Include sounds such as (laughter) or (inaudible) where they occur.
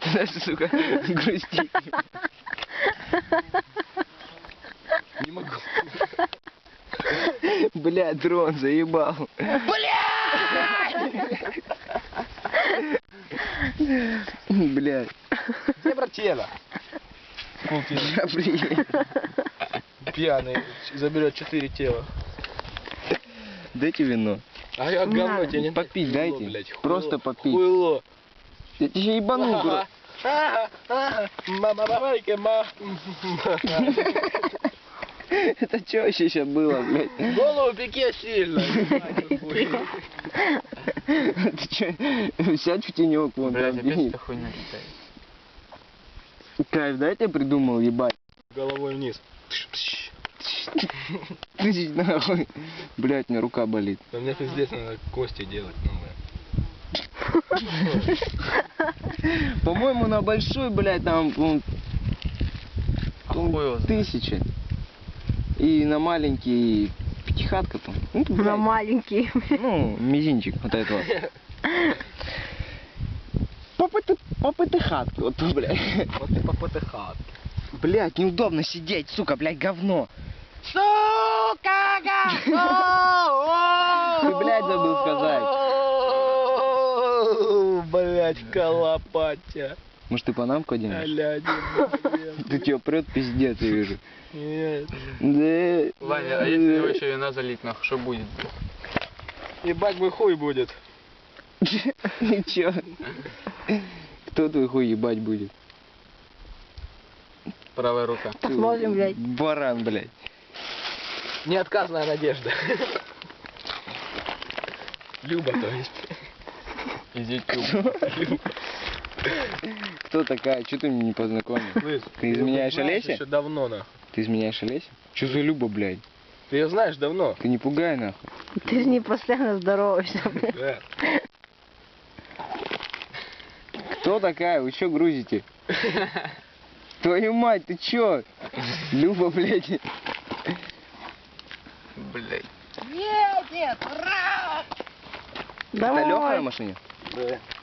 Ты даже, сука, (laughs) грустить. Не могу. Бля, дрон заебал. Бля, Где братела? Бля, приедь. Пьяный заберет четыре тела. Дайте вино. А я говно тебе не Попить дайте. Просто попить. Хуйло. Я тебе ебану, ага. Мама, мамайка, ма. Это что вообще сейчас было, блядь? Голову пеке сильно. Ты что, сядь в тенек, вон Блядь, опять эта хуйня летает. Кайф, да, я тебе придумал, ебать? Головой вниз. Ты нахуй. Блядь, у меня рука болит. Да мне пиздец надо кости делать новые. (laughs) По-моему, на большой, блядь, там, вон, А тысяча. И на маленький пятихатка там. Ну, На маленький. ну, мизинчик вот этого. (laughs) Попыты, (laughs) попыты хатка, вот, блядь. Вот ты попоты хат. Блядь, неудобно сидеть, сука, блядь, говно. Сука, говно! Ты, блядь, забыл сказать. Блять, колопатя. Может, ты панамку оденешь? Аля, (laughs) Ты чё, прет пиздец, я вижу. Нет. Да. Ваня, а если его еще вина залить, нахуй, что будет? Ебать мой хуй будет. (laughs) Чё? Кто твой хуй ебать будет? Правая рука. Посмотрим, блядь. Баран, блядь. Неотказная надежда. Люба, то есть. Тюб. Кто такая? Чё ты меня не познакомил? Слышь, Ты изменяешь Олесе? еще давно, нахуй. Ты изменяешь Олесе? Чё за Люба, блядь? Ты ее знаешь давно. Ты не пугай, нахуй. Ты же не постоянно здороваешься. Да. Кто такая? Вы чё грузите? Твою мать, ты чё? Люба, блядь. Блядь. Это Лёха на машине? Да.